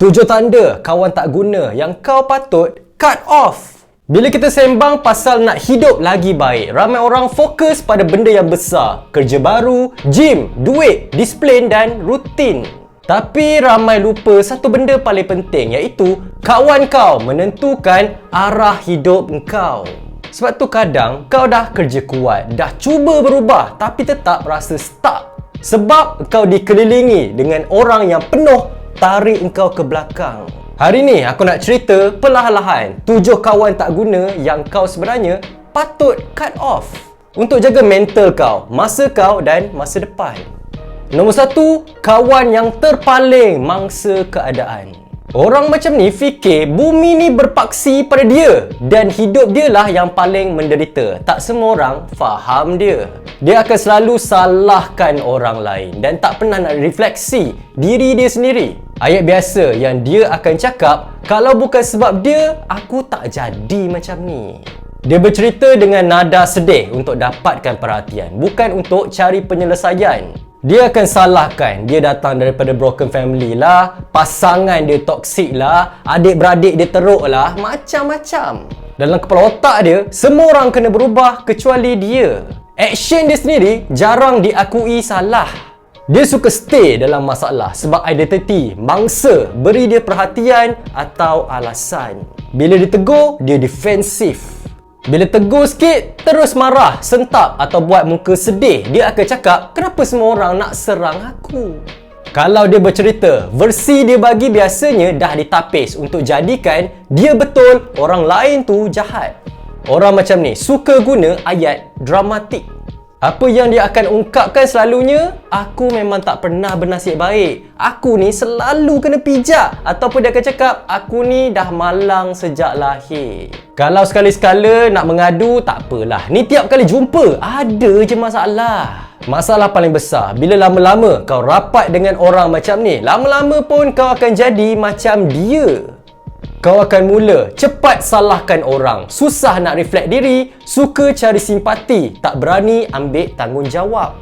Tujuh tanda kawan tak guna yang kau patut cut off. Bila kita sembang pasal nak hidup lagi baik, ramai orang fokus pada benda yang besar. Kerja baru, gym, duit, disiplin dan rutin. Tapi ramai lupa satu benda paling penting iaitu kawan kau menentukan arah hidup kau. Sebab tu kadang kau dah kerja kuat, dah cuba berubah tapi tetap rasa stuck. Sebab kau dikelilingi dengan orang yang penuh tarik engkau ke belakang. Hari ni aku nak cerita perlahan-lahan tujuh kawan tak guna yang kau sebenarnya patut cut off untuk jaga mental kau, masa kau dan masa depan. Nombor satu, kawan yang terpaling mangsa keadaan. Orang macam ni fikir bumi ni berpaksi pada dia dan hidup dia lah yang paling menderita. Tak semua orang faham dia. Dia akan selalu salahkan orang lain dan tak pernah nak refleksi diri dia sendiri. Ayat biasa yang dia akan cakap, kalau bukan sebab dia, aku tak jadi macam ni. Dia bercerita dengan nada sedih untuk dapatkan perhatian, bukan untuk cari penyelesaian. Dia akan salahkan dia datang daripada broken family lah, pasangan dia toksik lah, adik-beradik dia teruk lah, macam-macam. Dalam kepala otak dia, semua orang kena berubah kecuali dia. Action dia sendiri jarang diakui salah. Dia suka stay dalam masalah sebab identiti, mangsa, beri dia perhatian atau alasan. Bila ditegur, dia defensif. Bila tegur sikit, terus marah, sentap atau buat muka sedih, dia akan cakap, kenapa semua orang nak serang aku? Kalau dia bercerita, versi dia bagi biasanya dah ditapis untuk jadikan dia betul, orang lain tu jahat. Orang macam ni suka guna ayat dramatik. Apa yang dia akan ungkapkan selalunya, aku memang tak pernah bernasib baik. Aku ni selalu kena pijak. Ataupun dia akan cakap, aku ni dah malang sejak lahir. Kalau sekali-sekala nak mengadu, tak apalah. Ni tiap kali jumpa, ada je masalah. Masalah paling besar, bila lama-lama kau rapat dengan orang macam ni, lama-lama pun kau akan jadi macam dia. Kau akan mula cepat salahkan orang, susah nak reflect diri, suka cari simpati, tak berani ambil tanggungjawab.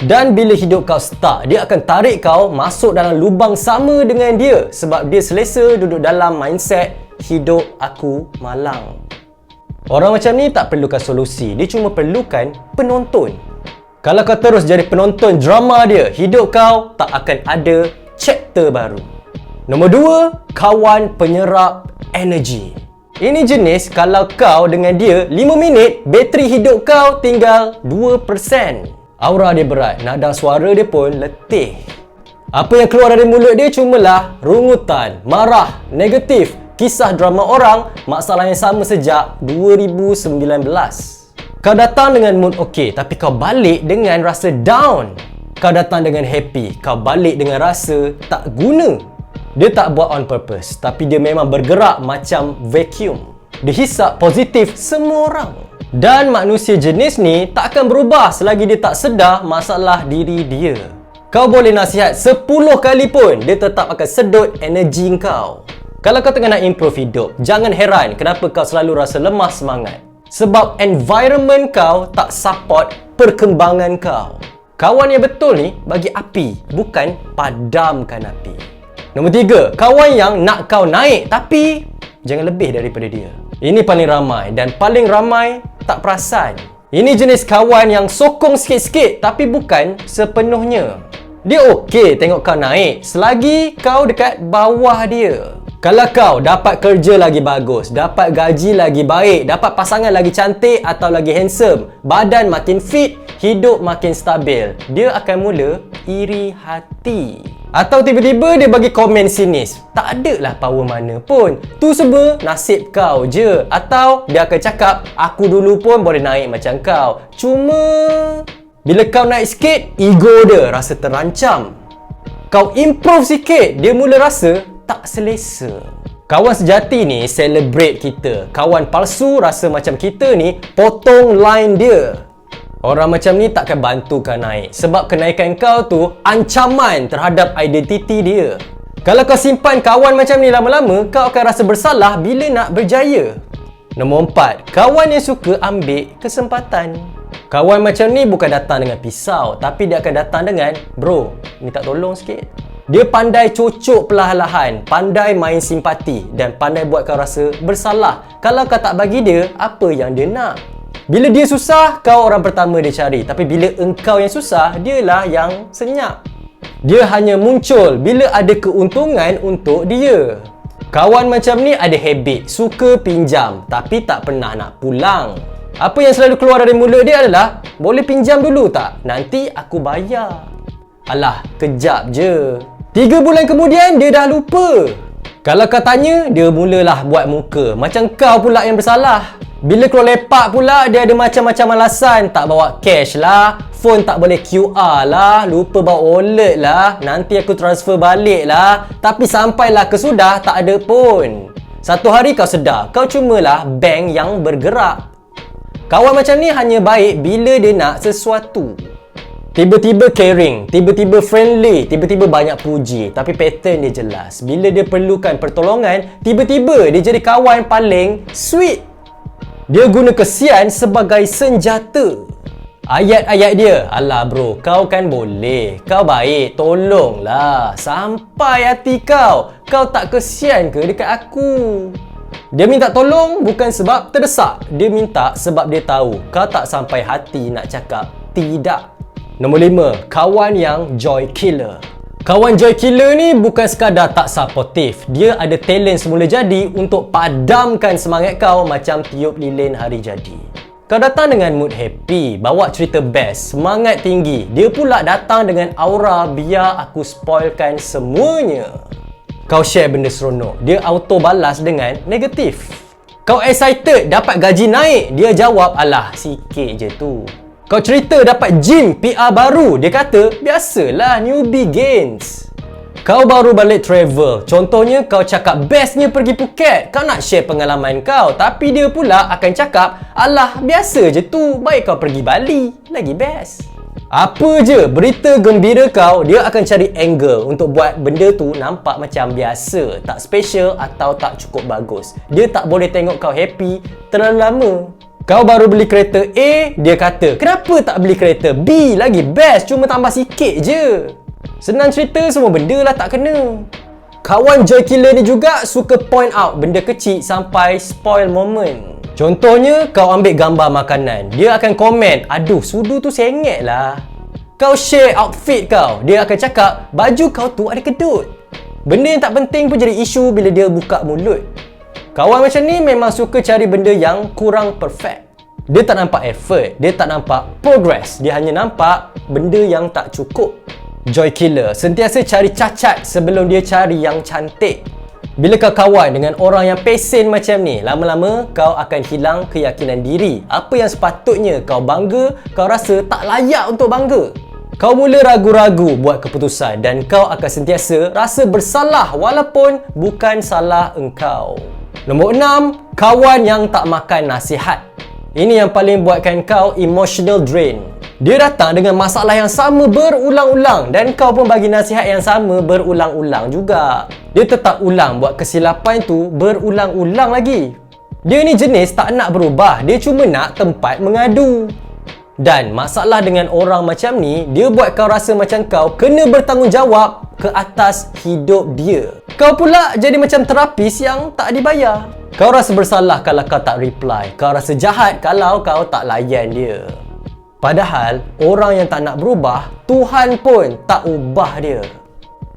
Dan bila hidup kau stuck, dia akan tarik kau masuk dalam lubang sama dengan dia sebab dia selesa duduk dalam mindset hidup aku malang. Orang macam ni tak perlukan solusi, dia cuma perlukan penonton. Kalau kau terus jadi penonton drama dia, hidup kau tak akan ada chapter baru. Nombor dua, kawan penyerap energi. Ini jenis kalau kau dengan dia 5 minit, bateri hidup kau tinggal 2%. Aura dia berat, nada suara dia pun letih. Apa yang keluar dari mulut dia cumalah rungutan, marah, negatif, kisah drama orang, masalah yang sama sejak 2019. Kau datang dengan mood okey tapi kau balik dengan rasa down. Kau datang dengan happy, kau balik dengan rasa tak guna. Dia tak buat on purpose Tapi dia memang bergerak macam vacuum. Dia hisap positif semua orang. Dan manusia jenis ni tak akan berubah selagi dia tak sedar masalah diri dia. Kau boleh nasihat 10 kali pun Dia tetap akan sedut energi kau. Kalau kau tengah nak improve hidup Jangan heran kenapa kau selalu rasa lemah semangat. Sebab environment kau tak support perkembangan kau. Kawan yang betul ni bagi api Bukan padamkan api Nombor tiga, kawan yang nak kau naik tapi jangan lebih daripada dia. Ini paling ramai dan paling ramai tak perasan. Ini jenis kawan yang sokong sikit-sikit tapi bukan sepenuhnya. Dia okey tengok kau naik selagi kau dekat bawah dia. Kalau kau dapat kerja lagi bagus, dapat gaji lagi baik, dapat pasangan lagi cantik atau lagi handsome, badan makin fit, hidup makin stabil, dia akan mula iri hati. Atau tiba-tiba dia bagi komen sinis. Tak ada lah power mana pun. Tu semua nasib kau je. Atau dia akan cakap, aku dulu pun boleh naik macam kau. Cuma... Bila kau naik sikit, ego dia rasa terancam. Kau improve sikit, dia mula rasa tak selesa. Kawan sejati ni celebrate kita. Kawan palsu rasa macam kita ni potong line dia. Orang macam ni takkan bantu kau naik sebab kenaikan kau tu ancaman terhadap identiti dia. Kalau kau simpan kawan macam ni lama-lama, kau akan rasa bersalah bila nak berjaya. Nombor empat, kawan yang suka ambil kesempatan. Kawan macam ni bukan datang dengan pisau, tapi dia akan datang dengan, bro, minta tolong sikit. Dia pandai cocok perlahan-lahan, pandai main simpati dan pandai buat kau rasa bersalah kalau kau tak bagi dia apa yang dia nak. Bila dia susah, kau orang pertama dia cari. Tapi bila engkau yang susah, dialah yang senyap. Dia hanya muncul bila ada keuntungan untuk dia. Kawan macam ni ada habit, suka pinjam tapi tak pernah nak pulang. Apa yang selalu keluar dari mulut dia adalah, boleh pinjam dulu tak? Nanti aku bayar. Alah, kejap je. Tiga bulan kemudian dia dah lupa. Kalau kau tanya, dia mulalah buat muka. Macam kau pula yang bersalah. Bila keluar lepak pula, dia ada macam-macam alasan. Tak bawa cash lah. Phone tak boleh QR lah. Lupa bawa wallet lah. Nanti aku transfer balik lah. Tapi sampailah ke sudah, tak ada pun. Satu hari kau sedar, kau cumalah bank yang bergerak. Kawan macam ni hanya baik bila dia nak sesuatu. Tiba-tiba caring, tiba-tiba friendly, tiba-tiba banyak puji. Tapi pattern dia jelas. Bila dia perlukan pertolongan Tiba-tiba dia jadi kawan paling sweet. Dia guna kesian sebagai senjata. Ayat-ayat dia Alah bro, kau kan boleh. Kau baik, tolonglah. Sampai hati kau. Kau tak kesian ke dekat aku? Dia minta tolong bukan sebab terdesak. Dia minta sebab dia tahu Kau tak sampai hati nak cakap tidak Nombor lima, kawan yang joy killer. Kawan joy killer ni bukan sekadar tak supportive. Dia ada talent semula jadi untuk padamkan semangat kau macam tiup lilin hari jadi. Kau datang dengan mood happy, bawa cerita best, semangat tinggi. Dia pula datang dengan aura biar aku spoilkan semuanya. Kau share benda seronok, dia auto balas dengan negatif. Kau excited dapat gaji naik, dia jawab alah sikit je tu. Kau cerita dapat gym PR baru, dia kata, biasalah newbie gains. Kau baru balik travel, contohnya kau cakap bestnya pergi Phuket, kau nak share pengalaman kau, tapi dia pula akan cakap, alah biasa je tu, baik kau pergi Bali, lagi best. Apa je berita gembira kau, dia akan cari angle untuk buat benda tu nampak macam biasa, tak special atau tak cukup bagus. Dia tak boleh tengok kau happy terlalu lama. Kau baru beli kereta A, dia kata, kenapa tak beli kereta B lagi best, cuma tambah sikit je. Senang cerita, semua benda lah tak kena. Kawan joy killer ni juga suka point out benda kecil sampai spoil moment. Contohnya, kau ambil gambar makanan. Dia akan komen, aduh sudu tu sengit lah. Kau share outfit kau. Dia akan cakap, baju kau tu ada kedut. Benda yang tak penting pun jadi isu bila dia buka mulut. Kawan macam ni memang suka cari benda yang kurang perfect. Dia tak nampak effort, dia tak nampak progress, dia hanya nampak benda yang tak cukup. Joy killer sentiasa cari cacat sebelum dia cari yang cantik. Bila kau kawan dengan orang yang pesen macam ni, lama-lama kau akan hilang keyakinan diri. Apa yang sepatutnya kau bangga, kau rasa tak layak untuk bangga. Kau mula ragu-ragu buat keputusan dan kau akan sentiasa rasa bersalah walaupun bukan salah engkau. Nombor enam, kawan yang tak makan nasihat. Ini yang paling buatkan kau emotional drain. Dia datang dengan masalah yang sama berulang-ulang dan kau pun bagi nasihat yang sama berulang-ulang juga. Dia tetap ulang buat kesilapan tu berulang-ulang lagi. Dia ni jenis tak nak berubah, dia cuma nak tempat mengadu. Dan masalah dengan orang macam ni, dia buat kau rasa macam kau kena bertanggungjawab ke atas hidup dia. Kau pula jadi macam terapis yang tak dibayar. Kau rasa bersalah kalau kau tak reply. Kau rasa jahat kalau kau tak layan dia. Padahal, orang yang tak nak berubah, Tuhan pun tak ubah dia.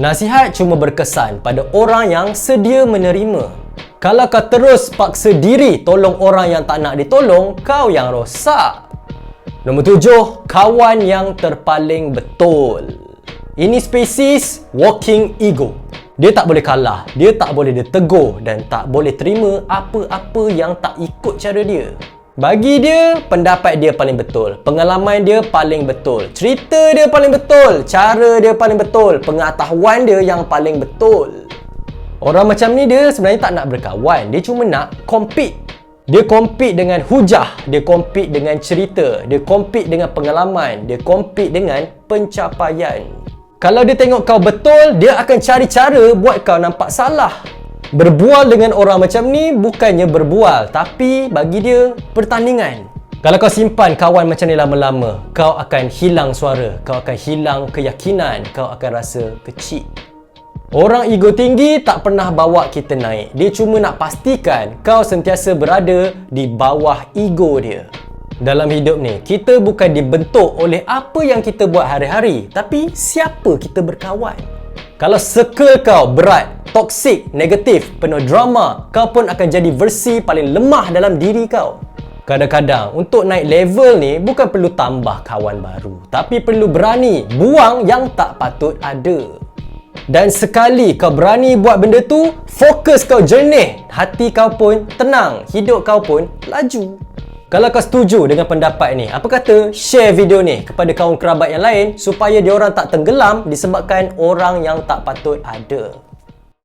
Nasihat cuma berkesan pada orang yang sedia menerima. Kalau kau terus paksa diri tolong orang yang tak nak ditolong, kau yang rosak. Nombor tujuh, kawan yang terpaling betul. Ini spesies walking ego. Dia tak boleh kalah, dia tak boleh ditegur dan tak boleh terima apa-apa yang tak ikut cara dia. Bagi dia, pendapat dia paling betul, pengalaman dia paling betul, cerita dia paling betul, cara dia paling betul, pengetahuan dia yang paling betul. Orang macam ni dia sebenarnya tak nak berkawan, dia cuma nak compete dia compete dengan hujah, dia compete dengan cerita, dia compete dengan pengalaman, dia compete dengan pencapaian. Kalau dia tengok kau betul, dia akan cari cara buat kau nampak salah. Berbual dengan orang macam ni bukannya berbual, tapi bagi dia pertandingan. Kalau kau simpan kawan macam ni lama-lama, kau akan hilang suara, kau akan hilang keyakinan, kau akan rasa kecil. Orang ego tinggi tak pernah bawa kita naik. Dia cuma nak pastikan kau sentiasa berada di bawah ego dia. Dalam hidup ni, kita bukan dibentuk oleh apa yang kita buat hari-hari, tapi siapa kita berkawan. Kalau circle kau berat, toksik, negatif, penuh drama, kau pun akan jadi versi paling lemah dalam diri kau. Kadang-kadang untuk naik level ni bukan perlu tambah kawan baru, tapi perlu berani buang yang tak patut ada. Dan sekali kau berani buat benda tu, fokus kau jernih, hati kau pun tenang, hidup kau pun laju. Kalau kau setuju dengan pendapat ni, apa kata share video ni kepada kawan kerabat yang lain supaya dia orang tak tenggelam disebabkan orang yang tak patut ada.